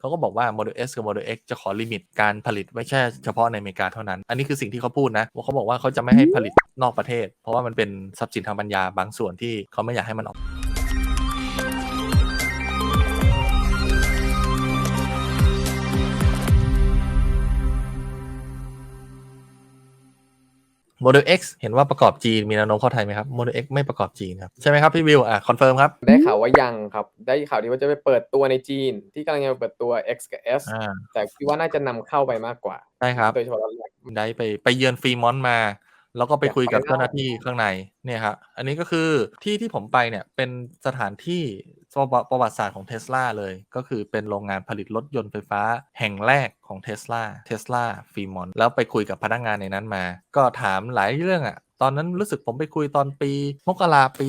เขาก็บอกว่า Model S กับ Model X จะขอลิมิตการผลิตไว้แค่เฉพาะในอเมริกาเท่านั้น อันนี้คือสิ่งที่เขาพูดนะว่าเขาบอกว่าเขาจะไม่ให้ผลิตนอกประเทศ เพราะว่ามันเป็นทรัพย์สินทางปัญญาบางส่วนที่เขาไม่อยากให้มันออก Model X เห็นว่าประกอบจีนมีแนวโน้มเข้าไทยไหมครับ Model X ไม่ประกอบจีนครับ ใช่ไหมครับพี่วิวอะคอนเฟิร์มครับ ได้ข่าวว่ายังครับ ได้ข่าวที่ว่าจะไปเปิดตัวในจีน ที่กำลังจะไปเปิดตัว X กับ S อ่าแต่คิดว่าน่าจะนำเข้าไปมากกว่า ใช่ครับ โดยเฉพาะตอนแรก ได้ไปไปเยือนฟรีมอนต์มา แล้วก็ไปอยากคุยกับไปเจ้าหน้าที่ข้างในเนี่ยครับอันนี้ก็คือที่ที่ผมไปเนี่ยเป็นสถานที่ ประวัติประวัติศาสตร์ของเทสลาเลย ก็คือเป็นโรงงานผลิตรถยนต์ไฟฟ้าแห่งแรกของเทสลาเทสลาฟีมอนแล้วไปคุยกับพนักงานในนั้นมา ก็ถามหลายเรื่องอะ่ะตอนนั้นรู้สึกผมไปคุยตอนปีมกราปี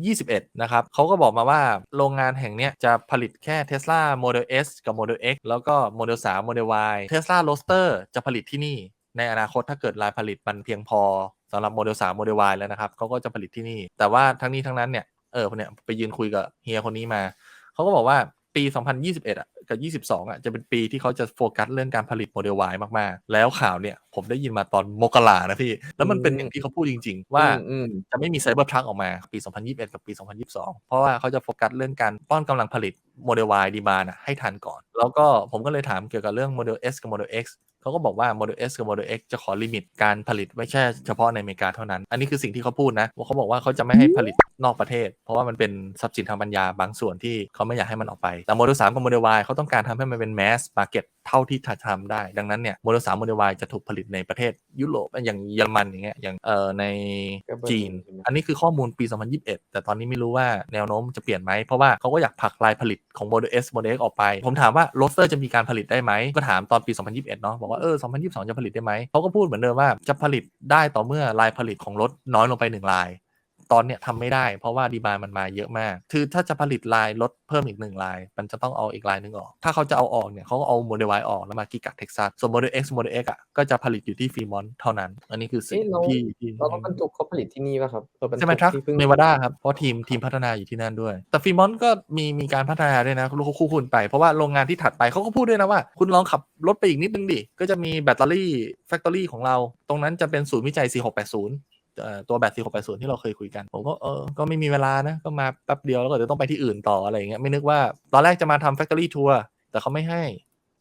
2021 นะครับเขาก็บอกมาว่าโรงงานแห่งนี้จะผลิตแค่ Tesla Model S กับ Model X แล้วก็ Model 3 Model Y Tesla Roadster จะผลิตที่นี่ ในอนาคตถ้าเกิดรายผลิตมันเพียงพอสำหรับโมเดล3โมเดล Y แล้วนะครับเขาก็จะผลิตที่นี่ แต่ว่าทั้งนี้ทั้งนั้นเนี่ย เออเนี่ยไปยืนคุยกับเฮียคนนี้มาเขาก็บอกว่าปี 2021 อะ กับ 22 อะ จะเป็นปีที่เขาจะโฟกัสเรื่องการผลิตโมเดล Y มาก ๆ แล้วข่าวเนี่ย ผมได้ยินมาตอนมกรานะพี่ แล้วมันเป็นอย่างที่เขาพูดจริง ๆ ว่าอืมอืมจะไม่มีไซเบอร์ทรัคออกมา ปี 2021 กับปี 2022 เพราะว่าเขาจะโฟกัสเรื่องการป้อนกำลังผลิตโมเดล Y ดีมานะให้ทันก่อน แล้วก็ผมก็เลยถามเกี่ยวกับเรื่องโมเดล S กับโมเดล X เขาก็บอกว่า Model S กับ Model X จะขอลิมิตการผลิตไว้แค่เฉพาะในอเมริกาเท่านั้น อันนี้คือสิ่งที่เขาพูดนะว่าเขาบอกว่าเขาจะไม่ให้ผลิตนอกประเทศ เพราะว่ามันเป็นทรัพย์สินทางปัญญาบางส่วนที่เขาไม่อยากให้มันออกไป แต่ Model 3 กับ Model Y เขาต้องการทำให้มันเป็น mass market เท่าที่จะทำได้ ดังนั้นเนี่ย Model 3 Model Y จะถูกผลิตในประเทศยุโรปอย่างเยอรมันอย่างเงี้ยอย่างเอ่อในจีน อันนี้คือข้อมูลปี 2021 แต่ตอนนี้ไม่รู้ว่าแนวโน้มจะเปลี่ยนไหมเพราะว่าเขาก็อยากผลักลายผลิตของ Model S Model X ออกไป ผมถามว่า r o สเตอร์จะมีการผลิตได้ไหมก็ถามตอนปี 2021 เนาะบอกว่าเออ2022 จะผลิตได้ไหม เขาก็พูดเหมือนเดิมว่าจะผลิตได้ต่อเมื่อลายผลิตของรถน้อยลงไปหนึ่งลาย ตอนเนี้ยทำไม่ได้ เพราะว่าดีมานมันมาเยอะมาก คือถ้าจะผลิตลายรถเพิ่มอีกหนึ่งลาย มันจะต้องเอาอีกลายหนึ่งออก ถ้าเขาจะเอาออกเนี่ยเขาก็เอาโมเดล Y ออกแล้วมากิกัดเท็กซัสส่วน Model X Model X อะก็จะผลิตอยู่ที่ฟรีมอนต์เท่านั้น อันนี้คือสิ่งเอ๊ะเราที่ที่เราต้องบรรทุกเขาผลิตที่นี่ป่ะครับรถบรรทุกใช่ไหมครับที่เพิ่งเนวาดาครับเพราะทีมทีมพัฒนาอยู่ที่นั่นด้วย แต่ฟรีมอนต์ก็มีมีการพัฒนาด้วยนะคู่คู่คุณไปเพราะว่าโรงงานที่ถัดไปเขาก็พูดด้วยนะว่า คุณลองขับรถไปอีกนิดนึงดิก็จะมีแบตเตอรี่แฟคทอรี่ของเรา ตรงนั้นจะเป็นศูนย์วิจัย 4680เอ่อ ตัวแบต4680 ที่เราเคยคุยกัน ผมก็เออ ก็ไม่มีเวลานะ ก็มาแป๊บเดียวแล้วก็เดี๋ยวต้องไปที่อื่นต่ออะไรอย่างเงี้ย ไม่นึกว่า ตอนแรกจะมาทำแฟคทอรี่ทัวร์แต่เขาไม่ให้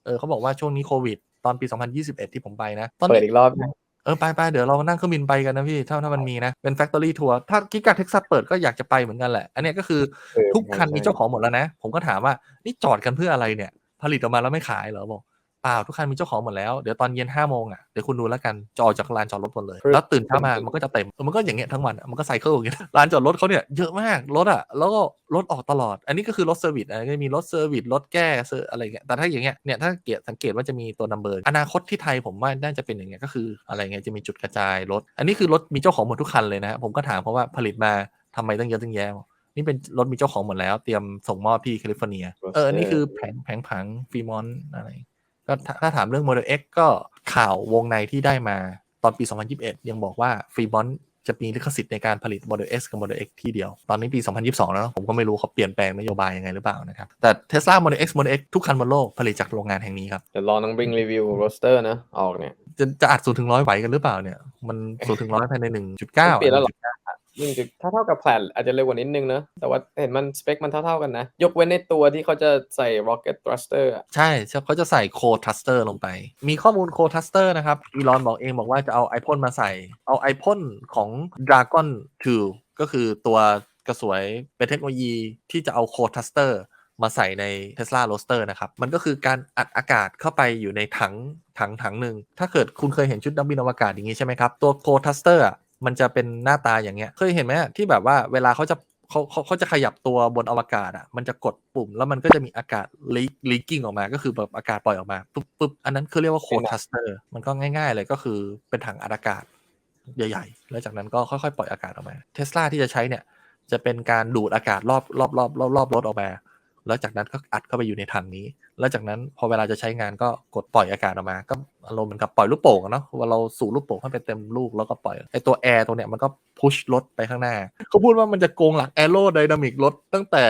เออเขาบอกว่าช่วงนี้โควิด ตอนปี 2021 ที่ผมไปนะ ตอนเปินี้ดอีกรอบนะเออ ไปไปเดี๋ยวเรานั่งเครื่องบินไปกันนะพี่ ถ้าถ้ามันมีนะ เป็น Factory Tour ถ้ากิกาเท็กซัสเปิดก็อยากจะไปเหมือนกันแหละ อันเนี้ยก็คือเออทุกคันใช่มีเจ้าของหมดแล้วนะ ผมก็ถามว่า นี่จอดกันเพื่ออะไรเนี่ย ผลิตออกมาแล้วไม่ขายเหรอบอก เปล่าทุกคันมีเจ้าของหมดแล้ว เดี๋ยวตอนเย็นห้าโมงอะเดี๋ยวคุณดูแล้วกันจะออกจากลานจอดรถหมดเลย แล้วตื่นเช้ามามันก็จะเต็มเออมันก็อย่างเงี้ยทั้งวันอะมันก็ไซเคิลอย่างเงี้ยลานจอดรถเขาเนี่ยเยอะมากรถอะแล้วก็รถออกตลอด อันนี้ก็คือรถเซอร์วิสอะก็มีรถเซอร์วิสรถแก้เซอร์อะไรเงี้ยแต่ถ้าอย่างเงี้ยเนี่ยถ้าเกียรสังเกตว่าจะมีตัวนัมเบอร์อนาคตที่ไทยผมว่าน่าจะเป็นอย่างเงี้ยก็คืออะไรเงี้ยจะมีจุดกระจายรถ อันนี้คือรถมีเจ้าของหมดทุกคันเลยนะผมก็ถามเพราะว่าผลิตมาทำไมตั้งเยอะตั้งแยะนี่เป็นรถมีเจ้าของหมดแล้ว เตรียมส่งมอบที่แคลิฟอร์เนีย เออ นี่คือแผงแผงผังฟีมอนอะไร ก็ถ้าถ้าถามเรื่อง Model X ก็ข่าววงในที่ได้มาตอนปี 2021 ยังบอกว่าฟีมอนจะมีลิขสิทธิ์ในการผลิต Model S กับ Model X ที่เดียว ตอนนี้ปี 2022 แล้วนะผมก็ไม่รู้เขาเปลี่ยนแปลงนโยบายยังไงหรือเปล่านะครับ แต่ Tesla Model X Model X ทุกคันบนโลกผลิตจากโรงงานแห่งนี้ครับ เดี๋ยวรอน้องบิงรีวิวโรสเตอร์นะ ออกเนี่ย จะจะอัดศูนย์ถึงร้อยไหวกันหรือเปล่าเนี่ย มันศูนย์ถึงร้อยภายใน 1.9เปลี่ยนแล้วเหรอ ยิ่งจะถ้าเท่ากับแพลนอาจจะเร็วกว่านิดนึงเนอะแต่ว่าเห็นมันสเปคมันเท่าๆกันนะ ยกเว้นในตัวที่เขาจะใส่ rocket thruster อะใช่เขาจะใส่โคทัสเตอร์ลงไป มีข้อมูลโคทัสเตอร์นะครับอีลอนบอกเองบอกว่าจะเอา iPhone มาใส่ เอา iPhone ของ Dragon 2 ก็คือตัวกระสวยเป็นเทคโนโลยีที่จะเอาโคทัสเตอร์มาใส่ใน Tesla Roadster นะครับ มันก็คือการอัดอากาศเข้าไปอยู่ในถังถังถังหนึ่ง ถ้าเกิดคุณเคยเห็นชุดนักบินอวกาศอย่างนี้ใช่ไหมครับ ตัวโคทัสเตอร์ มันจะเป็นหน้าตาอย่างเงี้ย เคยเห็นไหมอะที่แบบว่าเวลาเขาจะเขาเขาเขาจะขยับตัวบนอวกาศอะ มันจะกดปุ่ม แล้วมันก็จะมีอากาศลีกลีกิ้งออกมา ก็คือแบบอากาศปล่อยออกมาปุ๊บปุ๊บอันนั้นคือเรียกว่าโคทัสเตอร์ มันก็ง่ายๆเลยก็คือเป็นถังอัดอากาศใหญ่ ๆ แล้วจากนั้นก็ค่อยๆ ปล่อยอากาศออกมา เทสลาที่จะใช้เนี่ย จะเป็นการดูดอากาศรอบรอบรอบรอบรอบรถออกมา แล้วจากนั้นก็อัดเข้าไปอยู่ในถังนี้ แล้วจากนั้นพอเวลาจะใช้งานก็กดปล่อยอากาศออกมา ก็อารมณ์เหมือนกับปล่อยลูกโป่งอะเนาะว่าเราสูบลูกโป่งให้ไปเต็มลูกแล้วก็ปล่อยไอตัวแอร์ตรงเนี้ยมันก็พุชรถไปข้างหน้า เขาพูดว่ามันจะโกงหลักแอโรไดนามิกรถตั้งแต่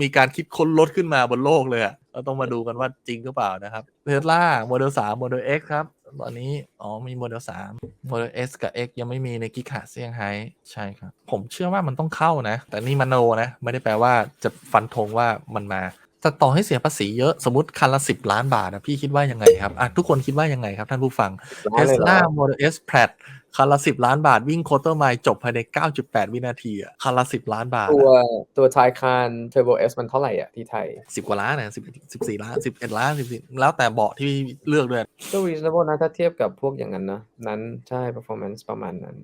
มีการคิดค้นรถขึ้นมาบนโลกเลยอะเราต้องมาดูกันว่าจริงหรือเปล่านะครับเทสลาโมเดล3โมเดล X ครับ ตอนนี้ อ๋อ มีโมเดลสามโมเดล S กับ X ยังไม่มีในกิกะเซี่ยงไฮ้ใช่ครับ ผมเชื่อว่ามันต้องเข้านะ แต่นี่มันโนนะ ไม่ได้แปลว่าจะฟันธงว่ามันมา แต่ต่อให้เสียภาษีเยอะสมมติคันละ10ล้านบาทนะพี่คิดว่ายังไงครับอะทุกคนคิดว่ายังไงครับ ท่านผู้ฟังร้านเลยเหรอ Tesla Model S Plaid คันละ10ล้านบาทวิ่งโคเตอร์ไมล์จบภายใน 9.8 วินาทีอะคันละ10ล้านบาท ตัวอะตัวไทคานเทอร์โบเอสมันเท่าไหร่อะที่ไทย10กว่าล้านนะ10 14ล้าน11ล้าน14แล้วแต่เบาะที่เลือกด้วยก็ reasonable นะถ้าเทียบกับพวกอย่างนั้นนะนั้นใช่ performance ประมาณนั้น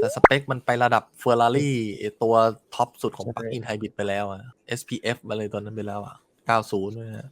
แต่สเปคมันไประดับ Ferrari ไอ้ตัวท็อปสุดของใช่ Plug-in Hybrid ไปแล้วอะ SPF อะไรตัวนั้นไปแล้วอะ 90ด้วยนะ